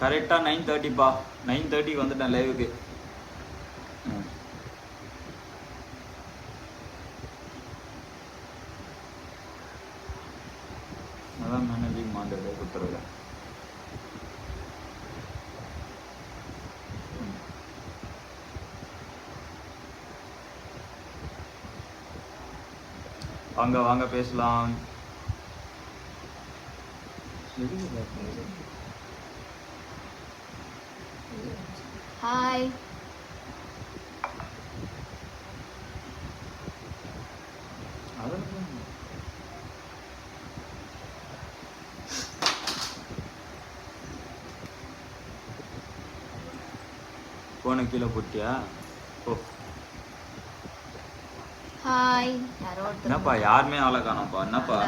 கரெக்டாக nine தேர்ட்டிப்பா nine தேர்ட்டிக்கு வந்துட்டேன் லைவுக்கு அதான் மேனேஜிங் மாண்டது உத்தரவில் வாங்க வாங்க பேசலாம். ஹாய் போன கீழே போட்டியா? ஓ ஹாய் யாரோ என்னப்பா யாருமே ஆளை காணோம்ப்பா. என்னப்பா?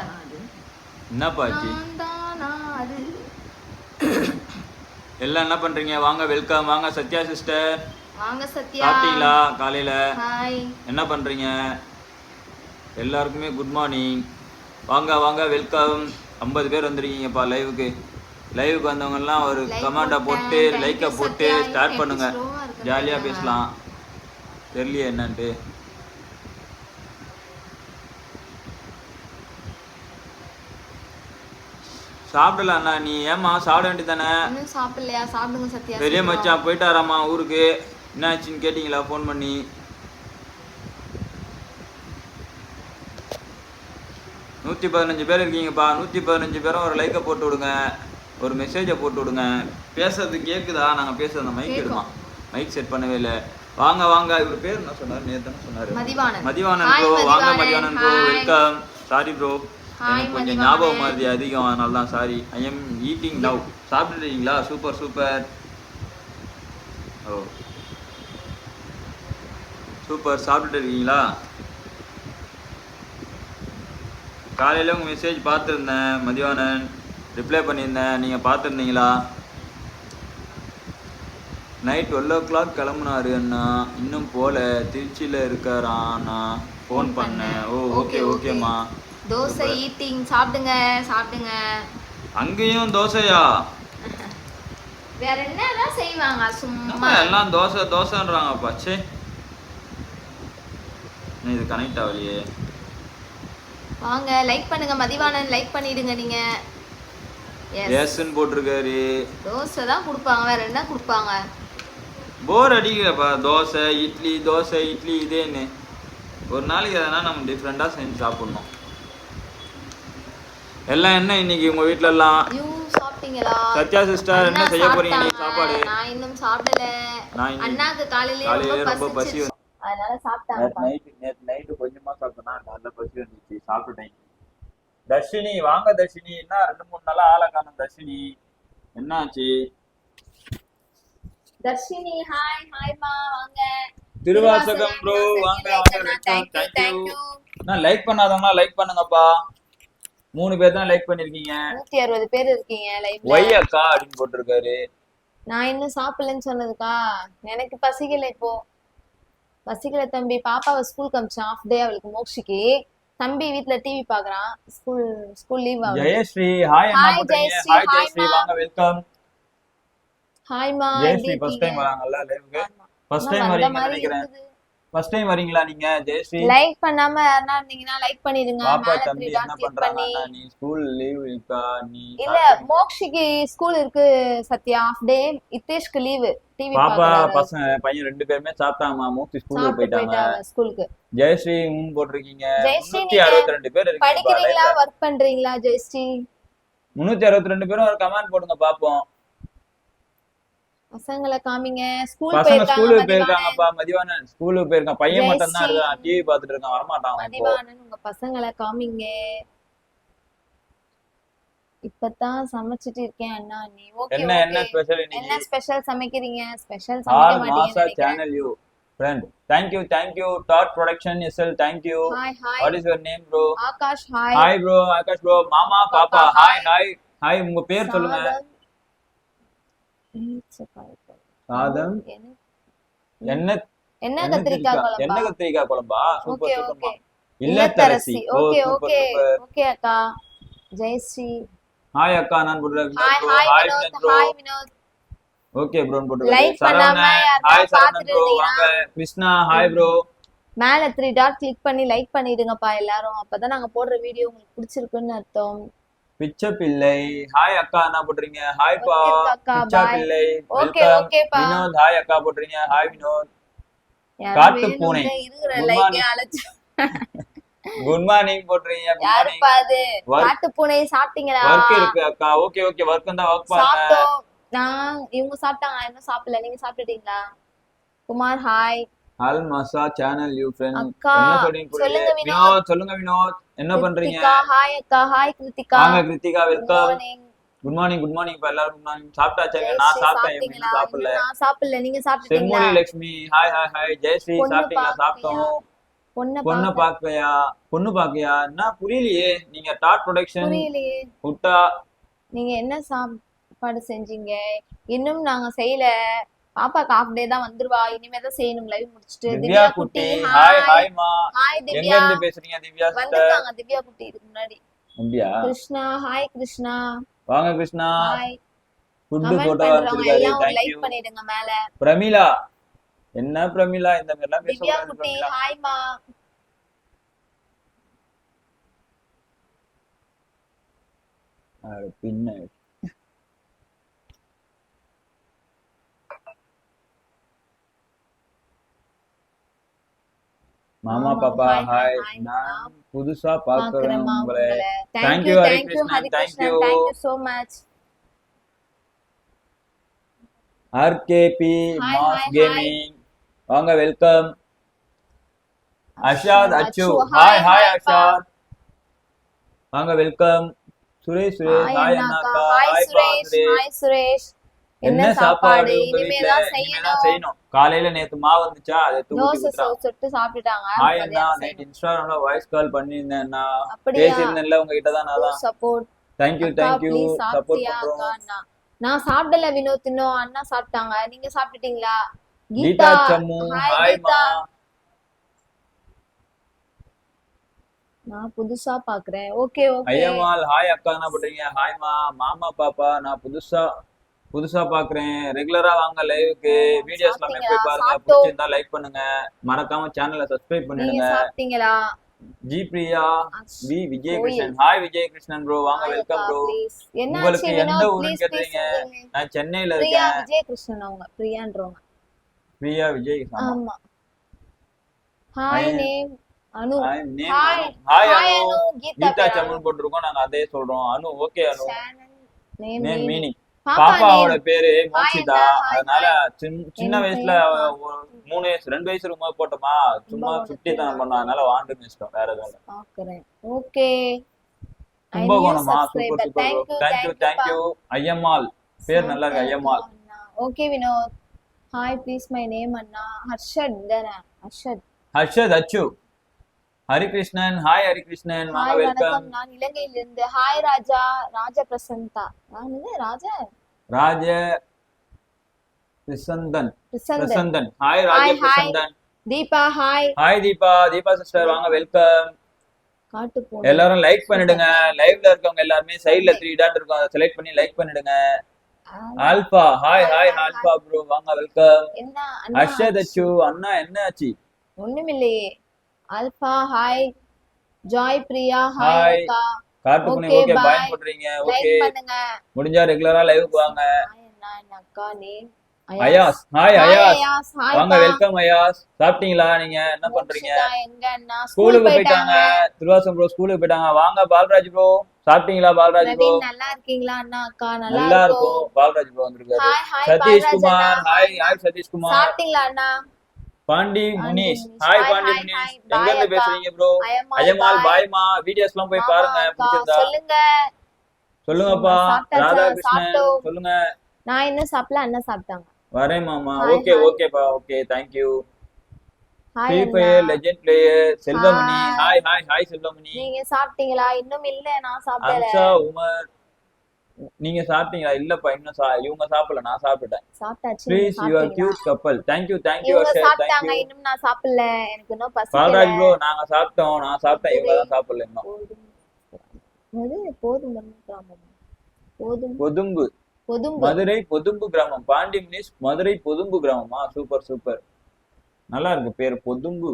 என்னப்பா ஆச்சு? அது? எல்லாம் என்ன பண்றீங்க? வாங்க வெல்கம் வாங்க சத்யா சிஸ்டர் வாங்க சத்யா. சாப்பிட்டீங்களா? காலையில? ஹாய் என்ன பண்றீங்க? எல்லாருக்குமே குட் மார்னிங் வாங்க வாங்க வெல்கம் ஐம்பது பேர் வந்துருக்கீங்கப்பா லைவுக்கு லைவுக்கு வந்தவங்கெல்லாம் ஒரு கமெண்ட்டை போட்டு லைக்கை போட்டு. ஸ்டார்ட் பண்ணுங்க. ஜாலியாக? பேசலாம். தெரியலையே என்னன்ட்டு. சாப்பிடல அண்ணா நீ ஏமா சாப்பிட வேண்டியதானே இன்னும் சாப்பிடலையா? சாப்பிடுங்க சத்யா பெரிய. மச்சான் போயிட்டாராம்மா ஊருக்கு. என்னாச்சுன்னு கேட்டிங்களா ஃபோன் பண்ணி? நூற்றி பதினஞ்சு பேர் இருக்கீங்கப்பா. நூற்றி பதினஞ்சு பேரும் ஒரு லைக்கை போட்டு விடுங்க. ஒரு மெசேஜை போட்டு விடுங்க. பேசுறது கேட்குதா நாங்கள் பேசுறது அந்த மைக் எடுமா? மைக் செட் பண்ணவே இல்லை. வாங்க வாங்க. இவர் பேர் என்ன சொன்னார்? என்ன சொன்னார்? Hi, ப்ரோ வாங்க. Mathivanan. Bro. Welcome sorry bro எனக்கு கொஞ்சம். ஞாபகம் மாதிரி அதிகம். அதனால தான் sorry I am eating now சாப்பிட்டுட்டீங்களா? Super super oh super சாப்பிட்டுட்டு இருக்கீங்களா காலையில் உங்கள் மெசேஜ் பார்த்துருந்தேன் மதியானன் ரிப்ளை பண்ணியிருந்தேன். நீங்கள் பார்த்துருந்தீங்களா? நைட் டுவெல் ஓ கிளாக் கிளம்புனாரு அண்ணா. இன்னும் போல. திருச்சியில் இருக்காராண்ணா ஃபோன் பண்ணேன். Oh okay. ஓகேம்மா தோசை ஈட்டிங் சாப்பிடுங்க சாப்பிடுங்க. அங்கேயும் தோசையா? வேற என்னதான் செய்வாங்க சும்மா. எல்லாம் தோசை தோசைன்றாங்கப்பா சே என்ன இது கனெக்ட் ஆகலையே. வாங்க லைக் பண்ணுங்க மதிவாணன் லைக் பண்ணிடுங்க நீங்க. எஸ் ஏசுன்னு போட்டிருக்காரு. தோசை தான் கொடுப்பாங்க வேற என்ன கொடுப்பாங்க? போர் அடிக்கிறப்பா தோசை இட்லி தோசை இட்லி இதேன்னு. ஒரு நாளைக்கு எதனா நம்ம டிஃப்ரெண்ட்டாக செஞ்சு சாப்பிட்ணும். எல்லாம் என்ன இன்னைக்கு உங்க வீட்ல எல்லாம் யூ சாப்பிட்டீங்களா? சத்யா சிஸ்டர் என்ன செய்ய போறீங்க நீ சாப்பிட்டாங்க. சாப்பாடு? நான் இன்னும் சாப்பிடல. நான் இன்னைக்கு அண்ணாக்கு காலையிலே ரொம்ப பசி அதனால சாப்பிட்டாங்க. நைட்டு நேற்று நைட்டு கொஞ்சமா சாப்பிட்டேன்னா நல்ல பசி வந்துச்சு சாப்பிட்டுட்டேன். தர்ஷினி வாங்க தர்ஷினி. என்ன ரெண்டு மூணு நாளா ஆளை காணும் தர்ஷினி. என்னாச்சு? தர்ஷினி ஹாய் ஹாய்மா வாங்க. திருவாசகம் ப்ரோ வாங்க வாங்க thank you thank you thank you நான் லைக் பண்ணாதவங்க லைக் பண்ணுங்கப்பா. மூணு பேர் தான் லைக் பண்ணிருக்கீங்க. நூத்தி அறுபது பேர் இருக்கீங்க லைவ்ல ஒய் அக்கா அப்படின்னு போட்டிருக்காரு? நான் இன்னும் சாப்பிடலன்னு சொன்னதுக்கா? எனக்கு பசிக்கல இப்போ. பசிக்கல தம்பி. பாப்பாவை ஸ்கூலுக்கு அமிச்சேன். ஆஃப் டே அவளுக்கு மோக்ஷிக்கு தம்பி வீட்ல டிவி பாக்குறான். ஸ்கூல் ஸ்கூல் லீவ் ஆகுது. ஜெயஸ்ரீ ஹாய் பண்றீங்க ஜெயஸ்ரீ. ஹாய் ஜெயஸ்ரீ. மா. வாங்க வெல்கம் ஹாய்மா ஜெயஸ்ரீ ஃபர்ஸ்ட் டைம் வராங்கல்ல லைவுக்கு ஃபர்ஸ்ட் டைம் வரீங்கன்னு நினைக்கிறேன். ஃபர்ஸ்ட் டைம் வரீங்களா நீங்க? ஜெயஸ்ரீ. லைக் பண்ணாம யாருன்னா இருந்தீங்கன்னா லைக் பண்ணிடுங்க. பாப்பா தம்பி என்ன பண்ணி. நீ ஸ்கூல் லீவ் இருக்கா? நீ இல்ல மோக்ஷிக்கு ஸ்கூல் இருக்கு சத்யா ஆஃப் டே இத்தேஷ்க்கு லீவு டிவி பாப்பா பசங்க பையன் ரெண்டு பேருமே சாப்பிட்டாங்கம்மா மூர்த்தி ஸ்கூலுக்கு போயிட்டாங்க ஸ்கூலுக்கு ஜெயஸ்ரீ உன் போட்டிருக்கீங்க. ஜெயஸ்ரீ, முன்னூத்தி நீங்க அறுபத்தி ரெண்டு பேர் இருக்கீங்க படிக்கிறீங்களா ஒர்க் பண்றீங்களா ஜெயஸ்ரீ? முன்னூத்தி அறுபத்தி ரெண்டு பேரும் ஒரு கமெண்ட் போடுங்க பாப்போம். பசங்களை காமிங்க. ஸ்கூல் போயிருக்காங்க ஸ்கூலுக்கு போயிருக்காங்கப்பா மதிவானன். ஸ்கூலுக்கு போயிருக்கான். பையன் மட்டும் தான். இருக்கான். டிவி பார்த்துட்டு இருக்கான். வரமாட்டான் மதிவாணன் உங்க பசங்களை காமிங்க. இப்பதான் சமைச்சிட்டு இருக்கேன் அண்ணா. நீ ஓகே என்ன என்ன ஸ்பெஷல் என்ன ஸ்பெஷல் சமைக்கிறீங்க? ஸ்பெஷல் சமைக்க நினைக்கிறேன் channel you friend thank you thank you dot production SL thank you hi hi what is your name bro Akash hi hi bro Akash bro மாமா பாப்பா பாப்பா, ஹாய் hi. ஹாய் ஹாய் உங்க பேர் சொல்லுங்க. சாதம். குழம்பு. என்ன- என்ன கத்திரிக்காய் கத்திரிக்காய் என்ன குழம்பா? கத்திரிக்காய் குழம்பா? Super okay இல்லத்தரசி. Okay super okay. Super. Okay அக்கா. ஜெயஸ்ரீ. ஹாய் அக்கா. நான் போடுறேன் hi hi Vinod. Hi Vinod. Okay bro போட்டு Like பண்ணாம ஹாய் சரவணன் ப்ரோ வாங்க கிருஷ்ணா. ஹாய் ப்ரோ மேல த்ரீ டாட் கிளிக் பண்ணி லைக் பண்ணிடுங்கப்பா எல்லாரும். அப்பதான் நாங்க போடுற வீடியோ உங்களுக்கு பிடிச்சிருக்குன்னு அர்த்தம். பிச்சை பிள்ளை. ஹாய் அக்கா என்ன போடுறீங்க ஹாய் பா. பிச்சா. பிள்ளை. ஓகே வெல்கம் வினோத் ஹாய் அக்கா போடுறீங்க ஹாய் வினோத். காட்டு பூனை. குட் மார்னிங் போடுறீங்க யாருப்பா அது? காட்டு பூனை சாப்பிட்டீங்களா? ஒர்க் இருக்கு அக்கா. ஓகே ஓகே ஒர்க் தான் பாருங்க. சாப்பிட்டோம். நான் இவங்க சாப்பிட்டாங்க. இன்னும் சாப்பிடல. நீங்க சாப்பிட்டுட்டீங்களா? குமார் ஹாய் அல் மசா சேனல் யூ ஃப்ரெண்ட் என்ன சொல்றீங்க சொல்லுங்க வினோத். சொல்லுங்க வினோத். என்ன பண்றீங்க? ஹாய் அக்கா ஹாய் கிருத்திகா. வாங்க Krithika welcome good morning good morning இப்ப எல்லாரும் குட் மார்னிங் சாப்பிட்டாச்சாங்க நான் சாப்பிட்டேன். சாப்பிடல. நான் சாப்பிடல. நீங்க சாப்பிட்டீங்களா செம்மொழி Lakshmi hi hi hi Jayashree சாப்பிட்டீங்களா? சாப்பிட்டோம். பொண்ணை பாக்கையா பொண்ணு பாக்கையா என்ன? புரியலையே. நீங்க டாட் ப்ரொடக்ஷன் புரியலையே. நீங்க என்ன சாப்பாடு செஞ்சீங்க? இன்னும் நாங்க செய்யல. பாப்பாக்கு ஹாஃப் டே தான் வந்துருவா. இனிமே தான் செய்யணும். லைவ் முடிச்சிட்டு திவ்யா குட்டி. ஹாய் ஹாய் மா ஹாய் எங்க திவ்யா. இருந்து பேசுறீங்க திவ்யா வந்திருக்காங்க திவ்யா குட்டி இதுக்கு முன்னாடி. அப்படியா கிருஷ்ணா. ஹாய் கிருஷ்ணா. வாங்க கிருஷ்ணா. ஹாய் ஃபுட் போட்டோ ஒரு தேங்க்யூ லைக் பண்ணிடுங்க மேல. பிரமிளா. என்ன பிரமிளா? இந்த மாதிரி எல்லாம் திவ்யா பேசக்கூடாது குட்டி. ஹாய்மா அட பின்ன. மாமா பாப்பா ஹாய் நான் புதுசா பாக்குறேன் உங்களை. Thank you. Hari Krishnan. Thank you so much R K B mass gaming வாங்க welcome Ashad Achu hi hi Ashad வாங்க வெல்கம் சுரேஷ் சுரேஷ் ஹாய் அண்ணாக்கா ஹாய் சுரேஷ் ஹாய் சுரேஷ் என்ன சாப்பாடு சாப்பாடு? உங்க இனிமே வீட்ல? தான் இனிமே செய்யணும். காலையில நேத்து மாவு வந்துச்சா? அதை தூக்கி சுட்டு சாப்பிட்டுட்டாங்க. நைட். இன்ஸ்டாகிராம்ல வாய்ஸ் கால் பண்ணியிருந்தேன் அப்படியா? பேசியிருந்தேன்ல உங்ககிட்ட தான் நான் சப்போர்ட் பண்றோம். நான் சாப்பிடல வினோத் இன்னும் அண்ணா சாப்பிட்டாங்க. நீங்க சாப்பிட்டுட்டீங்களா? கீதா கீதா சம்மு ஹாய் ஹாய் மா. கீதா நான் புதுசா பாக்குறேன். Okay okay. ஐயம்மாள் ஹாய் அக்கா என்ன பண்றீங்க? ஹாய் மா. மாமா பாப்பா நான் புதுசா புதுசா பாக்குறேன். ரெகுலரா வாங்க லைவுக்கு வீடியோஸ் எல்லாமே போய்? பாருங்க. பிடிச்சிருந்தா லைக் பண்ணுங்க. மறக்காம சேனலை சப்ஸ்கிரைப் பண்ணிடுங்க சாப்பிட்டீங்களா? G Priya we Vijay. Krishnan hi Vijay Krishnan bro வாங்க வெல்கம் ப்ரோ உங்களுக்கு எந்த ப்ளீஸ் கேட்டீங்க நான் சென்னையில இருக்கேன். விஜய் கிருஷ்ணன் அவங்க பிரியான்றவங்க. பிரியா விஜய் ஆமா. Hi. Name Anu. Hi hi Anu Geetha. Summon போட்டிருக்கோம். நாங்க அதே சொல்றோம். Anu okay Anu. Name name மீனி meaning பாப்பாவோட பேரு hi, அதனால சின்ன வயசுல மூணு வயசு ரெண்டு வயசு இருக்கும்போது போட்டோமா? சும்மா சுட்டி தனம் பண்ணோம். அதனால வாண்டுன்னு இஷ்டம் வேற எதுவும் okay. கும்பகோணமா super super thank you thank you Ayyammal. பேர் நல்லா இருக்கு Ayyammal. Okay Vinod. Hi please my name அண்ணா. ஹர்ஷத் தானே ஹர்ஷத். ஹர்ஷத் அச்சு. ஹரிகிருஷ்ணன். ஹாய் ஹரிகிருஷ்ணன். வாங்க ஹாய் வெல்கம் நான் இலங்கையில இருந்து ஹாய் ராஜா. ராஜ பிரசந்தா. நான் ராஜா. ராஜ Prasanthan. Prasanthan. Hi Raja. Prasanthan. Deepa hi hi Deepa. Deepa sister வாங்க வெல்கம் எல்லாரும் லைக் பண்ணிடுங்க. லைவ்ல இருக்கவங்க எல்லாருமே சைடுல த்ரீ டாட் இருக்கும் அதை செலக்ட் பண்ணி லைக் பண்ணிடுங்க. Alpha hi hi Alpha bro வாங்க வெல்கம் அர்ஷத் அச்சு அண்ணா என்ன ஆச்சு? ஒண்ணுமில்லையே. Alpha hi. Joy Priya. Hi காட்டுக்குனி okay. Bye போடுறீங்க ஓகே. முடிஞ்சா ரெகுலரா லைவுக்கு வாங்க. அக்கா நேம் அயாஸ் ஹாய் அயாஸ் வாங்க வெல்கம் அயாஸ் சாப்பிட்டீங்களா நீங்க? என்ன பண்றீங்க? ஸ்கூலுக்கு போயிட்டாங்க. திருவாசம் ப்ரோ ஸ்கூலுக்கு போயிட்டாங்க. வாங்க பால்ராஜ் ப்ரோ சாப்பிட்டீங்களா பால்ராஜ் ப்ரோ நல்லா இருக்கீங்களா அண்ணா அக்கா? நல்லா இருக்கும். பால்ராஜ் ப்ரோ வந்திருக்காரு. Sathish Kumar. Hi hi Sathish Kumar. சாப்பிட்டீங்களா அண்ணா? பாண்டி முனீஷ். ஹாய் பாண்டி முனீஷ். எங்க இருந்து. பேசுறீங்க ப்ரோ அஜமால். பாய்மா வீடியோஸ் எல்லாம் போய் பாருங்க பிடிச்சிருந்தா சொல்லுங்க. சொல்லுங்கப்பா? ராதாகிருஷ்ணன் சாப்பிட்டோம். சொல்லுங்க. நான் என்ன சாப்பிடல அண்ணா சாப்பிட்டாங்க. வரேன் மாமா. ஓகே. ஓகேப்பா okay thank you hi free fire legend player Selvamani. Hi hi hi Selvamani. நீங்க சாப்பிட்டீங்களா? இன்னும் இல்ல நான் சாப்பிடல. அம்சா உமர் நீங்க சாப்பிட்டீங்களா? இல்லப்பா இன்னும் சா இவங்க சாப்பிடல நான் சாப்பிட்டேன் சாப்பிட்டாச்சு ப்ளீஸ் யுவர் சாப்பிட்டீங்களா? கியூட் கப்பல் தேங்க்யூ தேங்க்யூ இவங்க அஷர் சாப்பிட்டாங்க தேங்க்யூ இன்னும் நான் சாப்பிடல. எனக்கு இன்னும் பசிக்கல. பால்ராஜ் ப்ரோ நாங்க சாப்பிட்டோம் நான் சாப்பிட்டேன் இவங்க தான் சாப்பிடல இன்னும். அது போதும் கிராமம். போதும். கொதும்பு பொதும்பு. மதுரை பொதும்பு கிராமம். பாண்டி மினிஸ் மதுரை பொதும்பு கிராமமா? Super super. நல்லா இருக்கு பேர் பொதும்பு.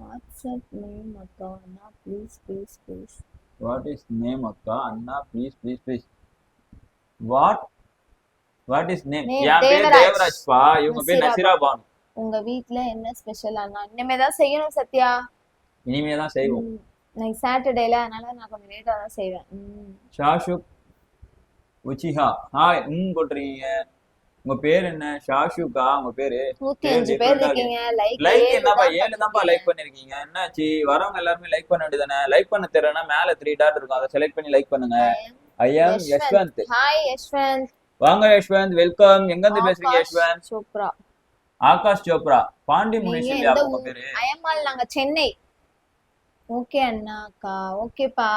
வாட்ஸ்அப் நேம் அக்கா அண்ணா please please please what is name அக்கா? அண்ணா please please please what what is name Name என் பேர் தேவராஜ். பா இவங்க பேர் நசிரா பானு உங்க வீட்ல என்ன ஸ்பெஷல் அண்ணா? இனிமே தான் செய்யணும் சத்யா. இனிமே தான் செய்வோம் இன்னைக்கு சாட்டர்டேல அதனால நான் கொஞ்சம் லேட்டா தான் செய்வேன். ஷாஷுக் உச்சிஹா. ஹாய் ம் போட்டுருக்கீங்க. உங்க பேர் என்ன? ஷாஷுக்கா? உங்க பேரு? லைக் என்னப்பா? ஏழு தான்ப்பா லைக் பண்ணிருக்கீங்க. என்னாச்சு? வரவங்க எல்லாருமே லைக் பண்ண வேண்டியதானே லைக் பண்ண தெரியலனா மேல த்ரீ டாட் இருக்கும். அதை செலக்ட் பண்ணி லைக் பண்ணுங்க. ஐ ஆம் யஷ்வந்த் ஹாய் யஷ்வந்த் வாங்க யஷ்வந்த் வெல்கம் எங்க இருந்து பேசுறீங்க யஷ்வந்த் சூப்பரா ஆகாஷ் சோப்ரா. பாண்டி எந்த உங்க? பேரு? அயமால் நாங்க சென்னை. ஓகே அண்ணா அக்கா ஓகேப்பா.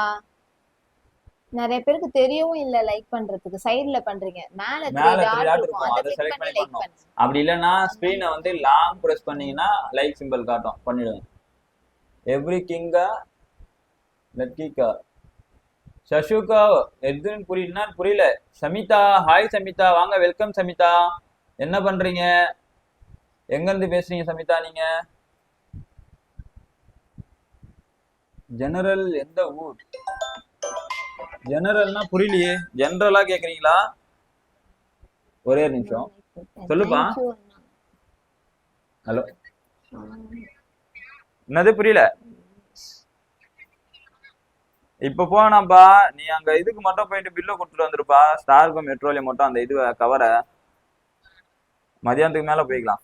நிறைய பேருக்கு தெரியவும் இல்ல லைக் பண்றதுக்கு சைடுல பண்றீங்க. மேல மேல. அதை select பண்ணி பண்ணணும். அப்படி இல்லைன்னா ஸ்க்ரீனை வந்து லாங் ப்ரெஸ் பண்ணீங்கன்னா லைக் சிம்பிள் காட்டும். பண்ணிடுங்க. எவ்ரி கிங்கா லட்கிகா சஷுகா எதுன்னு புரியலன்னா புரியல. சமிதா ஹாய் சமிதா. வாங்க வெல்கம் சமிதா. என்ன பண்றீங்க? எங்க இருந்து பேசுறீங்க சமிதா நீங்க? ஜெனரல் எந்த ஊர்? ஜெனரல்னா புரியலையே. ஜெனரலா கேக்குறீங்களா? ஒரே நிமிஷம். சொல்லுப்பா. ஹலோ என்னது புரியல? இப்ப போனாப்பா நீ அங்க இதுக்கு மட்டும் போயிட்டு பில்ல கொடுத்துட்டு வந்துருப்பா. ஸ்டாருக்கு மெட்ரோலியம் மட்டும் அந்த இது கவரை மதியானத்துக்கு மேல போய்க்கலாம்.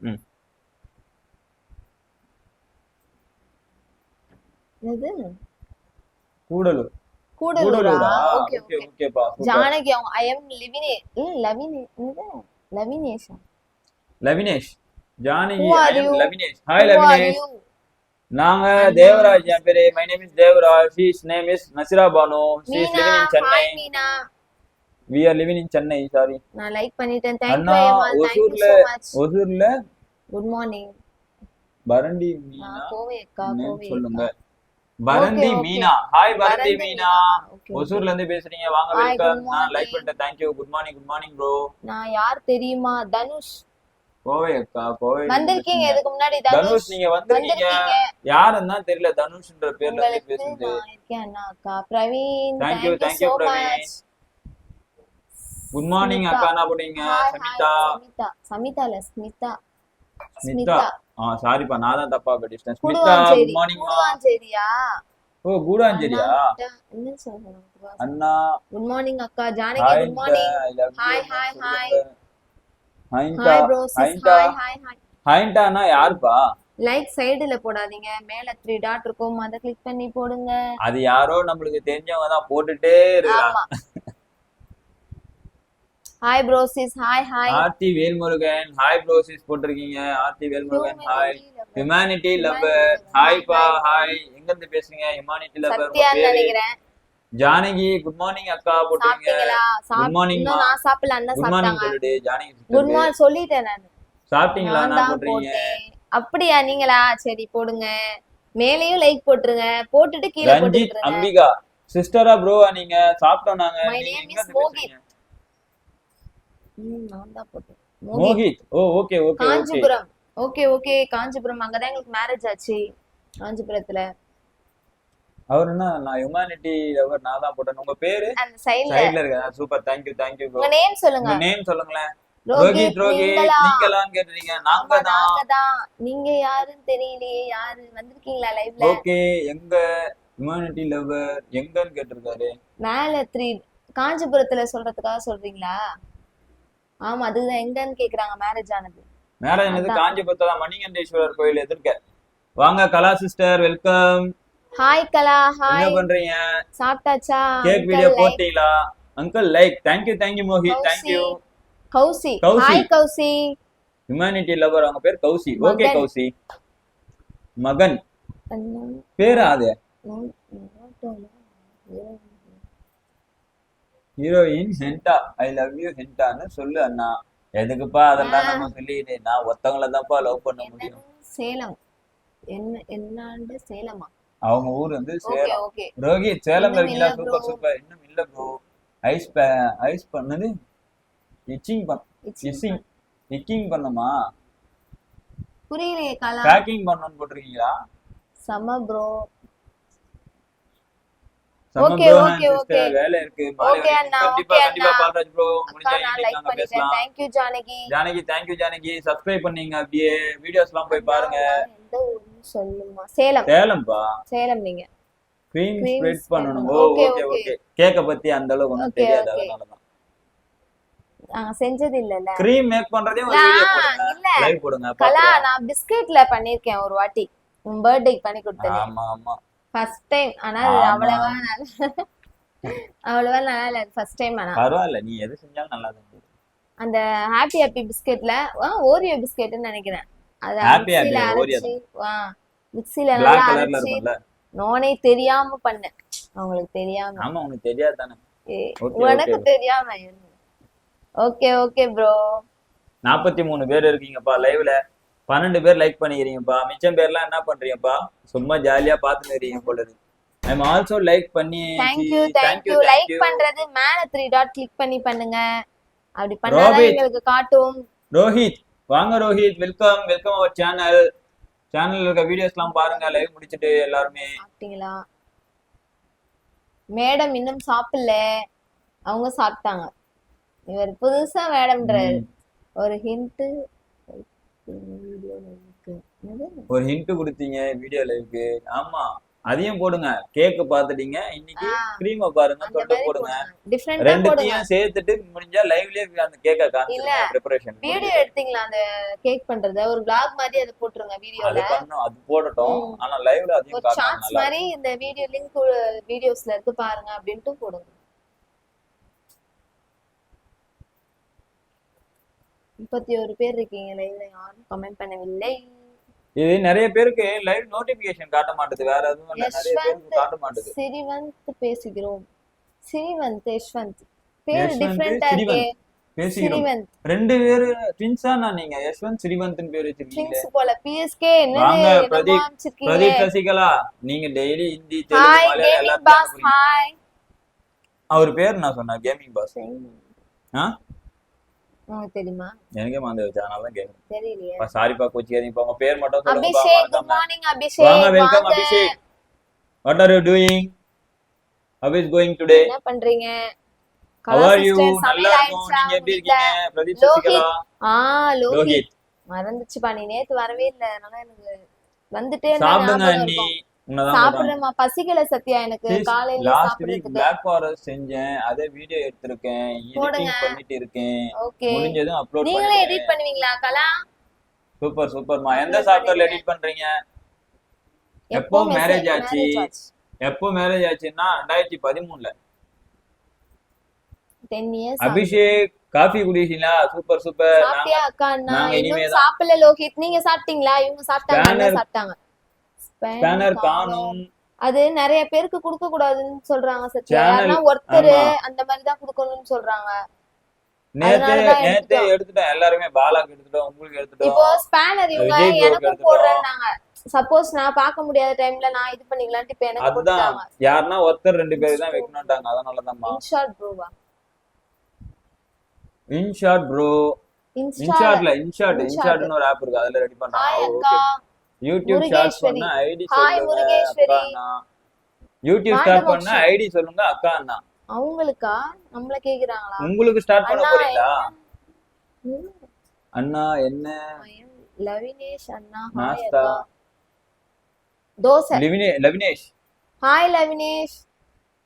ம். என்னது? கூடலூர். கூடலூரா? ஓகே ஓகே ஜானகி அவங்க ஐ லிவினே லவினே லவினேஷா லவினேஷ்? லவினேஷ் ஹாய் லவினேஷ்? நாங்க. தேவராஜ் என் பேரு. My name is Devaraj he's name is Nasira Banu she is Meena living in Chennai we are living in Chennai sorry நான் லைக் பண்ணிட்டேன். தேங்க் யூ ஒசூர்ல குட் மார்னிங் பரண்டி மீனா. நான் கோவை அக்கா நேம் கோவை சொல்லுங்க. பரந்தி. மீனா. ஹாய் பரந்தி மீனா. ஒசூர்ல இருந்து பேசுறீங்க. வாங்க வெல்கம் நான் லைக். பண்ணிட்டேன் thank you good morning good morning bro நான் யார் தெரியுமா? தனுஷ். கோவை அக்கா கோவை வந்திருக்கீங்க. இதுக்கு முன்னாடி தனுஷ். நீங்க வந்திருக்கீங்க. யாருன்னு தான் தெரியல. தனுஷ்ன்ற பேர்ல இருந்து பேசுறது. இருக்கேன் அக்கா. Praveen thank you you, so Praveen. Good morning. அக்கா. என்ன பண்ணீங்க சமிதா சமிதா. சமிதா இல்ல ஸ்மிதா ஸ்மிதா ஸ்மிதா ஆ சாரிப்பா நான் தான் தப்பா படிச்சிட்டேன் ஸ்மிதா குட் மார்னிங் குடுவாஞ்சேரியா? ஓ கூடாஞ்சேரியா என்ன சொல்றேன் அண்ணா. குட் மார்னிங் அக்கா ஜானகி குட் மார்னிங். ஹைண்டா ஹாய் ஹைண்டா. ஹாய் ஹாய் ஹாய் ஹைண்டானா யாருப்பா? லைக் சைடுல போடாதீங்க. மேல த்ரீ டாட் இருக்கும். அதை கிளிக் பண்ணி போடுங்க. அது யாரோ நம்மளுக்கு தெரிஞ்சவங்க தான் போட்டுட்டே இருக்காங்க. Hi bro sis hi hi Aarthi Velmurugan. Hi bro sis போட்டிருக்கீங்க. Aarthi Velmurugan hi humanity lover hi பா ஹாய் எங்க இருந்து பேசுறீங்க? ஹியூமனிட்டி லவர் நினைக்கிறேன். ஜானகி குட் மார்னிங் அக்கா போட்டிருக்கீங்க. சாப்பிட்டீங்களா? சாப்- morning, இன்னும் மா. நான் சாப்பிடல. குட் மார்னிங் சாப்பிட்டாங்க. ஜானகி குட். மார்னிங் சொல்லிட்டேன் நான். சாப்பிட்டீங்களா? நான் போடுறீங்க அப்படியா நீங்களா? சரி போடுங்க. மேலேயும் லைக் போட்டுருங்க. போட்டுட்டு கீழே போட்டுருங்க அம்பிகா. சிஸ்டரா ப்ரோ நீங்க? சாப்பிட்டோம் நாங்க. எங்க is இருந்து மோகித். நான் தான் போட்டேன். மோகித் மோகித் ஓ okay okay Kanchipuram. Okay okay Kanchipuram. அங்கதான் எங்களுக்கு மேரேஜ் ஆச்சு காஞ்சிபுரத்துல. அவர் என்ன நான் ஹியூமனிட்டி லவர் நான் தான் போட்டேன். உங்க பேரு? அந்த சைடுல சைடுல இருக்கா super thank you thank you bro உங்க நேம் சொல்லுங்க. உங்க நேம் சொல்லுங்களேன். ரோஹித் ரோஹித் ரோஹித் நீங்களா? நீங்களான்னு கேட்டுறீங்க நாங்க தான். நீங்க யாருன்னு தெரியலையே யாரு? வந்திருக்கீங்களா லைவ்ல ஓகே எங்க ஹியூமனிட்டி லவர் எங்கன்னு கேட்டிருக்காரு? மேல த்ரீ காஞ்சிபுரத்துல சொல்றதுக்காக சொல்றீங்களா? ஆமா அதுதான். எங்கன்னு கேக்குறாங்க மேரேஜ் ஆனது. மேரேஜ் அதான். காஞ்சிபுரத்துல மணிகண்டேஸ்வரர் கோயில் எதிர்க்க. வாங்க Kala sister welcome hi Kala. என்ன ஹாய் பண்றீங்க? சாப்பிட்டாச்சா? Cake video. போட்டீங்களா? Uncle like thank you thank you Mohit Kousi. Thank you Kousi. Kousi. Hi Kousi. Humanity lover அவங்க பேர் கௌசி. ஓகே. கௌசி. மகன். பேரா அது ஹீரோயின் ஹென்டா ஐ லவ் யூ ஹென்டான்னு சொல்லு அண்ணா. எதுக்குப்பா அதெல்லாம் நம்ம சொல்லிட்டு நான் ஒருத்தவங்கள தான்ப்பா லவ் பண்ண முடியும்? சேலம். என்ன என்னாண்டு? சேலமா? அவங்க ஊர் வந்து சேலம். ரோஹித் சேலம் இருக்கீங்களா சூப்பர். சூப்பர். இன்னும் இல்ல ப்ரோ ஐஸ் ஐஸ் பண்ணது? இச்சிங் பண்ண இச்சிங் இக்கிங் பண்ணமா புரியலையே பேக்கிங் பண்ணணும்னு போட்டிருக்கீங்களா? செம ப்ரோ sister, okay. வேலை இருக்கு. வரைக்கும் அண்ணா, கண்டிப்பா கண்டிப்பா. பால்ராஜ் ப்ரோ முடிஞ்சா நாங்க ஜானகி. ஜானகி ஜானகி. சப்ஸ்கிரைப் பண்ணீங்க அப்படியே வீடியோஸ் எல்லாம் போய் பாருங்க. நான் எந்த ஊர்னு சொல்லுமா? சேலம். நீங்க. Cream spread Okay, okay. Okay கேக்க பத்தி அந்த அளவுக்கு Okay, தெரியாது. அதனால தான் செஞ்சது இல்லல்ல. க்ரீம் மேக் பண்றதே ஒரு நான் வீடியோ போடுங்க. இல்ல. லைவ் போடுங்க கலா பாக்கலாம். நான் பிஸ்கெட்ல பண்ணிருக்கேன் ஒரு வாட்டி. உன் பர்த்டேக்கு பண்ணி கொடுத்தேன். ஆமா ஆமா. ஃபர்ஸ்ட் டைம் ஆனா அது. அவ்வளவா நல்லா அவ்வளவா நல்லா இல்ல. ஃபர்ஸ்ட் டைம் ஆனா. பரவாயில்ல. நீ எது செஞ்சாலும் நல்லா தான். அந்த ஹாப்பி ஹாப்பி பிஸ்கெட்ல ஓரியோ பிஸ்கெட்னு நினைக்கிறேன். அத மிக்ஸில அரைச்சி வா மிக்ஸில நல்லா அரைச்சி நானே தெரியாம பண்ணேன். அவங்களுக்கு தெரியாம. ஆமா உனக்கு தெரியாது தானே. உனக்கு. தெரியாம ஓகே ஓகே ப்ரோ நாற்பத்தி மூணு பேர் இருக்கீங்கப்பா லைவ்ல பன்னெண்டு பேர் லைக் பண்ணிக்கிறீங்கப்பா. மிச்சம் பேர்லாம் என்ன பண்றீங்கப்பா? சும்மா ஜாலியா பாத்துட்டு இருக்கீங்க போல இருக்கு. ஐம் ஆல்சோ லைக் பண்ணி thank you thank you like பண்றது மேல த்ரீ டாட் கிளிக் பண்ணி பண்ணுங்க. அப்படி பண்ணாதான் ரோபித். எங்களுக்கு காட்டும். ரோஹித் வாங்க ரோஹித் வெல்கம் வெல்கம் அவர் சேனல் சேனல்ல இருக்க வீடியோஸ்லாம் பாருங்க. லைவ் முடிச்சிட்டு எல்லாருமே. சாப்பிட்டீங்களா? மேடம் இன்னும் சாப்பிடல. அவங்க சாப்பிட்டாங்க. இவர் புதுசா மேடம்ன்றாரு. ஒரு ஹிண்ட் ஒரு ஹிண்ட் கொடுத்தீங்க வீடியோ லைவ்க்கு ஆமா அதையும் போடுங்க. கேக் பாத்துட்டீங்க இன்னைக்கு. கிரீமை பாருங்க தொட்டு போடுங்க. ரெண்டுத்தையும் சேர்த்துட்டு முடிஞ்சா லைவ்லயே அந்த கேக்க. காமிச்சிருங்க ப்ரிப்பரேஷன் வீடியோ எடுத்தீங்களா அந்த கேக் பண்றத? ஒரு vlog மாதிரி அதை போட்டுருங்க அது வீடியோல பண்ணும் அது போடட்டும். ஆனா லைவ்ல அதையும் காட்டணும் ஷார்ட்ஸ் மாதிரி இந்த வீடியோ லிங்க் வீடியோஸ்ல இருக்கு பாருங்க அப்படின்ட்டு போடுங்க. முப்பத்தி ஒரு பேர் இருக்கீங்க லைவ்ல யாரும் கமெண்ட் பண்ணவில்லை. இது நிறைய பேருக்கு லைவ் நோட்டிபிகேஷன் காட்ட மாட்டுது. வேற எதுவும் இல்ல. நிறைய பேருக்கு காட்ட மாட்டுது. சிரிவந்த் பேசுகிறோம். சிரிவந்த் யஷ்வந்த். பேர் டிஃப்ரெண்டா இருக்கே. ரெண்டு பேரு ட்வின்ஸா நான் நீங்க? யஷ்வந்த் ஸ்ரீவந்த்னு பேர் வச்சிருக்கீங்க போல. பிஎஸ்கே பிரதீப். பிரதீப் சசிகலா நீங்க daily Hindi Telugu hi Malayalam gaming boss எல்லாத்தையும் ஹாய் அவர் பேர் நான் சொன்னேன் கேமிங் பாஸ் ஆ? உங்களுக்கு தெரியுமா? எனக்கே மாந்த வச்சு அதனால தான் கேக்குறேன் தெரியலையே. சாரிப்பா கோச்சிக்காதீங்க. உங்க பேர் மட்டும் சொல்லுங்க. அபிஷேக் குட் மறக்காம. மார்னிங் வாங்க அபிஷேக். வெல்கம் வாங்க. Abhishek. What are you doing how is going today என்ன பண்றீங்க? ஹவ் ஆர் யூ நல்லா இருக்கும். நீங்க எப்படி இருக்கீங்க? பிரதீப். சசிகலா? ஆ மறந்துச்சுப்பா. நீ நேத்து வரவே இல்ல. அதனால எனக்கு வந்துட்டே இருந்தா சாப்பிடுங்க ஞாபகம் அண்ணி. சாப்பிடுறேம்மா. பசிக்கல சத்யா எனக்கு காலையில லாஸ்ட் வீக் பிளாக் ஃபாரஸ்ட் செஞ்சேன். அதே வீடியோ எடுத்திருக்கேன். எடிட்டிங் பண்ணிட்டு இருக்கேன். முடிஞ்சதும் அப்லோட் நீங்களே எடிட் பண்ணுவீங்களா கலா? சூப்பர் சூப்பர்மா எந்த சாஃப்ட்வேர்ல. எடிட் பண்றீங்க? எப்போ marriage ஆச்சு? எப்போ மேரேஜ் ஆச்சுன்னா ரெண்டாயிரத்தி பதிமூணுல. அபிஷேக் காஃபி குடிச்சீங்களா சூப்பர் சூப்பர் சாப்பிட்டியா அக்கா? நாங்க இன்னும். சாப்பிடல லோஹித் நீங்க சாப்பிட்டீங்களா? இவங்க சாப்பிட்டாங்க சாப்பிட்டாங்க. காணும். அது நிறைய பேருக்கு கொடுக்க கூடாதுன்னு சொல்றாங்க சத்யா. ஒருத்தர். அந்த மாதிரி தான் கொடுக்கணும்னு சொல்றாங்க. நேத்தே எடுத்துட்டோம். எல்லாருமே பாலாக்கு எடுத்துட்டோம் உங்களுக்கு இப்போ எடுத்துட்டோம் ஸ்பேனர் இவங்க விஜய் bro க்கு எனக்கும் எடுத்துட்டோம். போடுறேன்னாங்க. சப்போஸ் நான் பார்க்க முடியாத டைம்ல நான் இது பண்ணிக்கலான்ட்டு இப்ப எனக்கு அதுதான். கொடுத்தாங்க யாருன்னா ஒருத்தர் ரெண்டு பேர் தான் வைக்கணும்ட்டாங்க. அதனாலதான்மா. இன்ஷாட் ப்ரோவா இன்ஷாட் ப்ரோ இன்ஷாட்ல இன்ஷாட். இன்ஷாட்னு ஒரு ஆப் இருக்கு. அதுல ரெடி அக்கா. யூடியூப் முருகேஸ்வரி. பண்ண ஐடி சொல்லுங்க யூடியூப் ஸ்டார்ட் பண்ண. ஐடி சொல்லுங்க அக்கா அண்ணா. அவங்களுக்கா? நம்மள கேக்குறாங்களா? உங்களுக்கு ஸ்டார்ட் பண்ண போறீங்களா? அண்ணா என்ன? லவினேஷ் அண்ணா ஹாய் நாஸ்தா. தோசை. லவினே லவினேஷ். ஹாய் லவினேஷ்.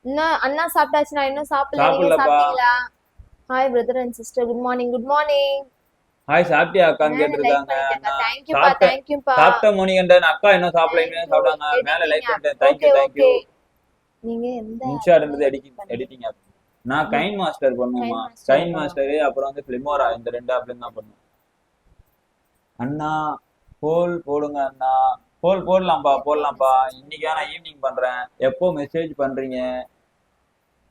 இன்னும் அண்ணா சாப்பிட்டாச்சு நான் இன்னும் சாப்பிடல. நீங்க. சாப்பிட்டீங்களா? Hi brother and sister good morning good morning hi சாப்பிட்டியா அக்கான்னு கேட்டிருக்காங்க. சாப்பிட்ட மணிகண்டன் அக்கா இன்னும் சாப்பிடல இன்னும் சாப்பிடாங்க மேல லைக் பண்ணிட்டேன். தேங்க்யூ தேங்க்யூ நீங்க எந்த இன்ஷாட்ன்றது எடிட்டிங் எடிட்டிங் ஆப் நான் கைன் மாஸ்டர் பண்ணுவேமா கைன் மாஸ்டர் அப்புறம் வந்து ஃபிலிமோரா இந்த ரெண்டு ஆப்ல தான் பண்ணுவேன். அண்ணா போல் போடுங்க அண்ணா. போல் போடலாம்ப்பா போடலாம்ப்பா. இன்னைக்கு நான் ஈவினிங் பண்றேன். எப்போ மெசேஜ் பண்றீங்க?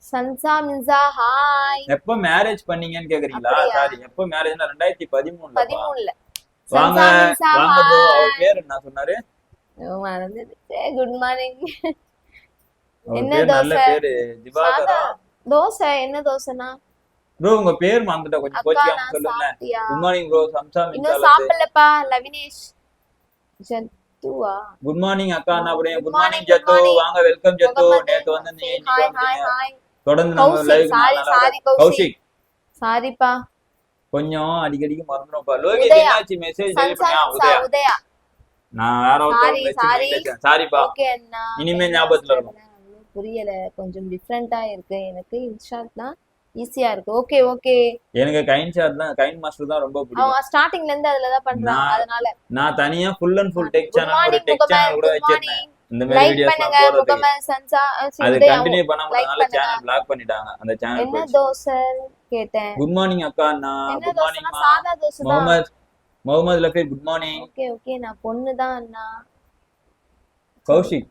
சன்சா மின்சா ஹாய் எப்போ மேரேஜ் பண்ணீங்கன்னு கேக்குறீங்களா? சாரி எப்போ மேரேஜ்னா ரெண்டாயிரத்தி பதிமூணுல பதிமூணுல வாங்க மின்சா வாங்க ப்ரோ அவர் பேர் என்ன சொன்னாரு? மறந்துடுச்சு குட் மார்னிங் என்ன நல்ல? பேரு திவாகரா? தோசை என்ன தோசைனா ப்ரோ உங்க பேர் மறந்துட்டா கொஞ்சம் கோச்சிக்காம சொல்லுங்க குட் மார்னிங் ப்ரோ சம்சா இன்னும் மின்சாலத்து சாப்பிடலப்பா லவினேஷ். ஜந்துவா குட் மார்னிங் அக்கா என்ன குட் மார்னிங் ஜத்து. வாங்க வெல்கம் ஜத்து. நேத்து வந்து நீ இன்னைக்கு ஹாய் ஹாய் வந்தீங்க. ஹாய் தொடர்ந்து நம்ம கௌஷிக் சாரிப்பா. கொஞ்சம் அடிக்கடிக்கு மறந்துடும்ப்பா லோகேஷ். என்னாச்சு? மெசேஜ் உதயா. நான் வேற ஒருத்தர் சாரிப்பா. இனிமே ஞாபகத்துல அவ்வளவு புரியல. கொஞ்சம் டிஃப்ரெண்டா இருக்கு. எனக்கு இன்ஷாட்னா ஈஸியா இருக்கு. Okay okay. எனக்கு கைன் ஷாட் தான் கைன் மாஸ்டர் தான் ரொம்ப பிடிக்கும். அவங்க ஸ்டார்டிங்ல இருந்து அதுலதான் பண்றாங்க நான் அதனால நான் தனியா full and full tech channel ஒரு டெக் சேனல் கூட வச்சிருந்தேன். இந்த மாதிரி வீடியோஸ் போடுறதுக்கு அது கண்டினியூ பண்ண முடியாதனால. சேனல் பிளாக் பண்ணிட்டாங்க. அந்த சேனல் என்ன தோசை கேட்டேன். குட் மார்னிங் அக்கா என்ன குட் மார்னிங் சாதா dosa Mohammed Mohammed Lafeer good morning okay okay நான் பொண்ணு தான் அண்ணா. கௌஷிக்.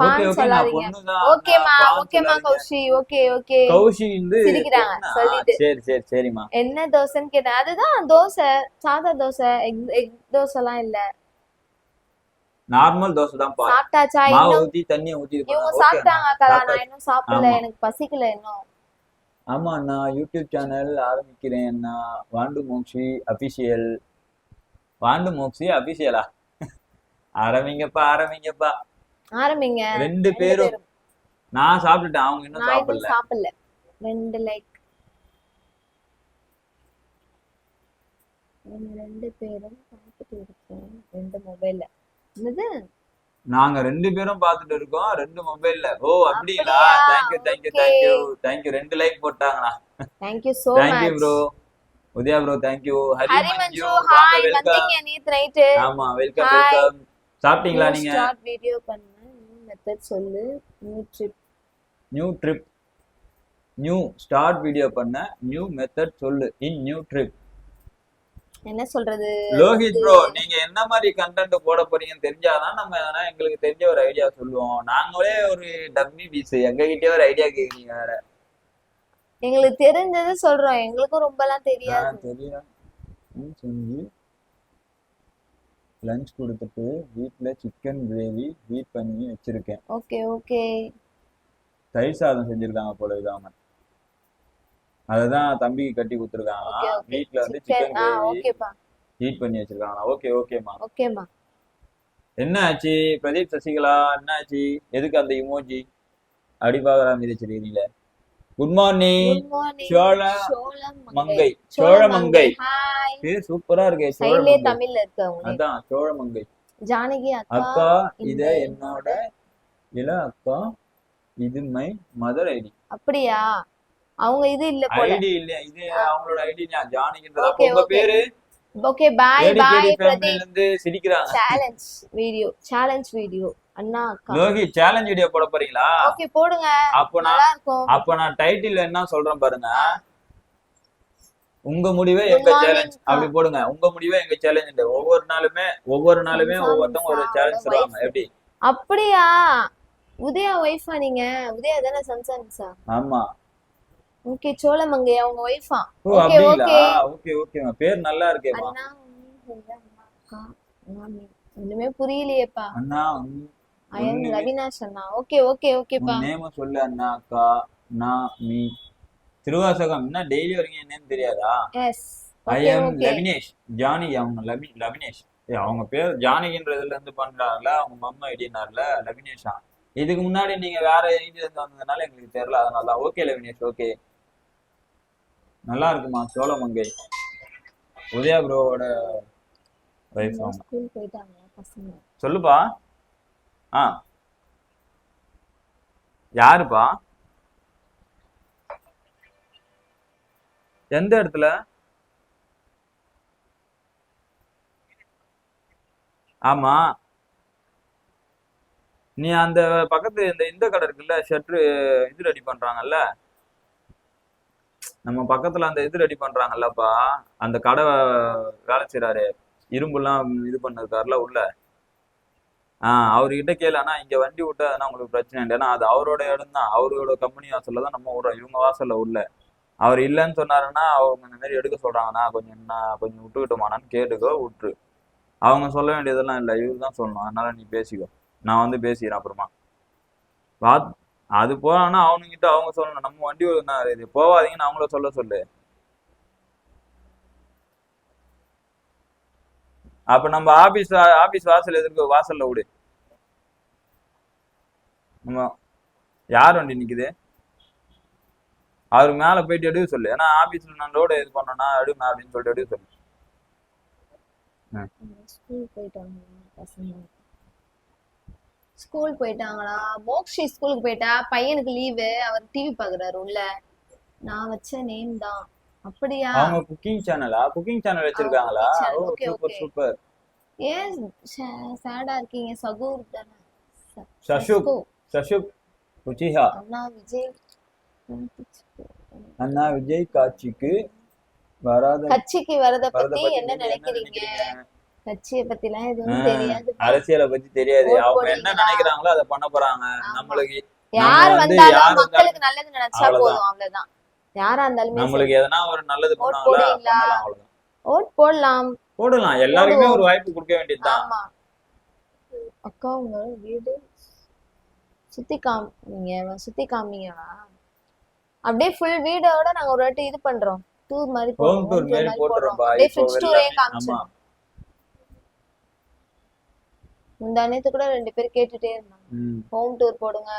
ஓகே ஓகே நான் பொண்ணு தான் ஓகேமா ஓகேமா கௌஷி. ஓகே ஓகே கௌஷிக் வந்து சிரிக்கிறாங்க? சொல்லிட்டு. சரி சரி சரிம்மா. என்ன தோசைன்னு கேட்டேன். அதுதான் தோசை. சாதா தோசை. எக் எக் தோசைலாம் இல்ல. நார்மல் தோசை தான் பா சாப்பிட்டாச்சா? மாவு ஊத்தி தண்ணி ஊத்தி இவங்க. சாப்பிட்டாங்க அண்ணா. நான் இன்னும் சாப்பிடல. எனக்கு பசிக்கல இன்னும். ஆமா அண்ணா யூடியூப் சேனல் ஆரம்பிக்கிறேன் அண்ணா வாண்டு மோக்ஷி அபிஷியல் வாண்டு மோக்ஷி அபிஷியலா ஆரம்பிங்கப்பா ஆரம்பிங்கப்பா. ஆரம்பிங்க. ரெண்டு பேரும். நான் சாப்பிட்டுட்டேன். அவங்க இன்னும் சாப்பிடல. சாப்பிடல. ரெண்டு லைக் ரெண்டு பேரும் பார்த்துட்டு இருக்கோம். ரெண்டு மொபைல்ல நாங்க ரெண்டு பேரும் பார்த்துட்டு இருக்கோம். ரெண்டு மொபைல்ல ஓ அப்படிங்களா? Thank you thank you. Thank you thank you ரெண்டு like போட்டாங்கண்ணா thank you so thank you bro Udaya bro thank you Hari Manju hi வந்தீங்க நேத்து நைட்டு ஆமா வெல்கம். வெல்கம் சாப்பிட்டீங்களா நீங்க? ஸ்டார்ட் வீடியோ பண்ண. நியூ மெத்தட் சொல்லு. New trip new trip new start video பண்ண. New method சொல்லு. இன் நியூ ட்ரிப் என்ன சொல்றது? லோஹித் ப்ரோ நீங்க என்ன மாதிரி கண்டென்ட் போட போறீங்கன்னு தெரிஞ்சாதான் நம்ம எதனா எங்களுக்கு தெரிஞ்ச ஒரு ஐடியா சொல்லுவோம். நாங்களே ஒரு டம்மி பீஸ் எங்க கிட்டே ஒரு ஐடியா கேக்குறீங்க வேற. எங்களுக்கு தெரிஞ்சது சொல்றோம். எங்களுக்கும் ரொம்பலாம் தெரியாது. நான் தெரியும். செஞ்சு லஞ்ச் கொடுத்துட்டு வீட்ல சிக்கன் கிரேவி ஹீட் பண்ணி வச்சிருக்கேன். ஓகே ஓகே தயிர் சாதம் செஞ்சிருக்காங்க போல இது அவங்க அததான் தம்பிக்கு கட்டி கொடுத்துருக்காங்க வீட்ல வந்து சிக்கன் கிரேவி ஹீட் பண்ணி வச்சிருக்காங்களா? ஓகே ஓகேம்மா. ஓகேம்மா. என்ன ஆச்சு? பிரதீப் சசிகலா என்ன ஆச்சு? எதுக்கு அந்த இமோஜி அடி பாக்குறா மிதிச்சிருக்கீங்களே good morning good morning Chola Mangai. Cholamangai hi பேர் சூப்பரா இருக்கே சோழமங்கை தமிழ்ல இருக்கு அதான் சோழமங்கை ஜானகி அக்கா இத என்னோட இள அக்கா இது மை மதர் ஐடி அப்படியா? அவங்க இது இல்ல போல. ஐடி இல்ல இது அவங்களோட ஐடி அப்ப Okay, உங்க. பேரு? ஓகே பாய் பாய் பிரதீப் இருந்து சிரிக்கிறாங்க. சேலஞ்ச் வீடியோ சேலஞ்ச் வீடியோ அண்ணா அக்கா லோகி சேலஞ்ச் வீடியோ போட போறீங்களா? ஓகே போடுங்க. அப்ப நான் அப்ப நான் டைட்டில் என்ன சொல்றேன் பாருங்க. உங்க முடிவே எங்க சேலஞ்ச் அப்படி போடுங்க. உங்க முடிவே எங்க சேலஞ்ச் ஒவ்வொரு நாளுமே ஒவ்வொரு நாளுமே ஒவ்வொருத்தவங்க ஒரு சேலஞ்ச் சொல்லுவாங்க. எப்படி? அப்படியா? உதயா ஒய்ஃபா நீங்க? உதயா தானே சன்சன்ஸா ஆமா. ஓகே சோளமங்கை அவங்க ஒய்ஃபா ஓ ஓகே அப்படிங்களா? ஓகே. ஓகே ஓகே பேர் நல்லா மாமி ஒண்ணுமே புரியலையேப்பா. அண்ணா உன் ஐ எம் ஒண்ணுமே- ரவினாஷ் அண்ணா. ஓகே ஓகே ஓகேப்பா. நேம சொல்லு அண்ணா அக்கா நான் மீ திருவாசகம் என்ன டெய்லி வரீங்க என்னன்னு தெரியாதா? Yes I am Lavinesh Johnny அவங்க லவி லவினேஷ் அவங்க பேர் ஜானகின்றதுல இருந்து பண்றாங்கல்ல அவங்க மம்மா ஐடினார்ல லவினேஷா இதுக்கு முன்னாடி நீங்க வேற இருந்து வந்ததுனால எங்களுக்கு தெரியல அதனால தான் ஓகே லவினேஷ் ஓகே நல்லா இருக்குமா? சோழமங்கை உதயா ப்ரோவோட வைஃப் அவங்க. சொல்லுப்பா. ஆ. யாருப்பா? எந்த இடத்துல? ஆமா. நீ அந்த பக்கத்து இந்த இந்த கடை இருக்குல்ல ஷட்ரு இது ரெடி பண்றாங்கல்ல. நம்ம பக்கத்துல அந்த இது ரெடி பண்றாங்கல்லப்பா. அந்த கடை வேலை செய்றாரு. இரும்புலாம் இது பண்ணிருக்காருல உள்ள. ஆஹ் அவர்கிட்ட கேளு. ஆனா இங்க வண்டி விட்டா அதனா உங்களுக்கு பிரச்சனை இல்லை. ஏன்னா அது அவரோட இடம் தான். அவரோட கம்பெனி வாசல்ல தான் நம்ம விடுறோம் இவங்க வாசல்ல உள்ள. அவர் இல்லைன்னு சொன்னாருன்னா அவங்க இந்த மாதிரி எடுக்க சொல்றாங்கன்னா கொஞ்சம் என்ன கொஞ்சம் விட்டுக்கிட்டோமானான்னு கேட்டுக்கோ விட்டுரு. அவங்க சொல்ல வேண்டியதெல்லாம் இல்லை. இவர் தான் சொல்லணும். அதனால நீ பேசிக்கோ. நான் வந்து பேசிக்கிறேன் அப்புறமா. வாத் அது போறான்னா அவனுங்கிட்ட அவங்க சொல்லணும். நம்ம வண்டி ஒரு இது? போவாதீங்கன்னு அவங்கள சொல்ல சொல்லு. அப்ப நம்ம ஆபீஸ் ஆபீஸ் வாசல் எதிர்க்க வாசல்ல விடு நம்ம யார் வண்டி நிக்குது? அவருக்கு மேல போயிட்டு எடுக்க சொல்லு. ஏன்னா ஆபீஸ்ல நான் லோடு இது பண்ணோம்னா எடுங்க அப்படின்னு சொல்லிட்டு எடுக்க சொல்லு. ஸ்கூல் போயிட்டாங்களா? மோக்ஷி ஸ்கூலுக்கு போயிட்டா? பையனுக்கு லீவு. அவர் டிவி பாக்குறாரு உள்ள நான் வச்ச நேம் தான். அப்படியா? அவங்க குக்கிங் சேனலா குக்கிங் சேனல் வச்சிருக்காங்களா? சூப்பர். சூப்பர் ஏன் சேடா இருக்கீங்க? சகூர் தானே. சஷுக். சஷுக் ருச்சிஹா அண்ணா விஜய். அண்ணா விஜய் காட்சிக்கு வராத கட்சிக்கு வரத பத்தி என்ன நினைக்கிறீங்க? கட்சியை பத்தி எல்லாம் ஆ, எதுவும் தெரியாது. அரசியலை பத்தி தெரியாது. அவங்க என்ன? நினைக்கிறாங்களோ அதை பண்ண போறாங்க. நம்மளுக்கு யார் வந்து வந்தாலும் மக்களுக்கு நல்லது நினைச்சா. போதும் அவ்வளவுதான். யாரா இருந்தாலுமே. நம்மளுக்கு எதனா ஒரு நல்லது ஓட் போடுவீங்களா? போடலாம். போடலாம். எல்லாருக்குமே ஒரு வாய்ப்பு கொடுக்க வேண்டியதுதான். அக்கா உங்க வீடு சுத்தி காமிங்க சுத்தி காமிங்கவா அப்படியே ஃபுல் வீடோட நாங்க ஒரு வாட்டி இது பண்றோம். டூர் மாதிரி போட்டுறோம்பா அப்படியே ஃப்ரிட்ஜ் டூரே எல்லாமே ஆமா காமிச்சிடும் முந்தா நேத்து கூட ரெண்டு பேர் கேட்டுட்டே இருந்தாங்க. ஹோம் டூர் போடுங்க.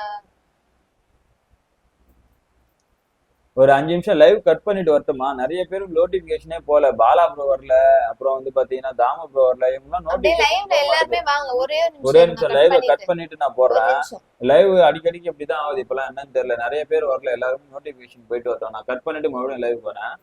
ஒரு அஞ்சு நிமிஷம் லைவ் கட் பண்ணிட்டு வரட்டுமா நிறைய பேருக்கு நோட்டிபிகேஷனே போல. பாலா ப்ரோ வரல. அப்புறம் வந்து பாத்தீங்கன்னா தாம ப்ரோ வரல. இவங்கலாம் நோட்டிபிகேஷன் எல்லாருமே ஒரே நிமிஷம் லைவ். கட் பண்ணிட்டு. நான் போடுறேன் லைவ் அடிக்கடிக்கு இப்படிதான் ஆகுது. இப்பெல்லாம் என்னன்னு தெரியல. நிறைய பேர் வரல. எல்லாருக்கும் நோட்டிபிகேஷன் போயிட்டு வரட்டும் நான் கட் பண்ணிட்டு மறுபடியும் லைவ் போறேன்.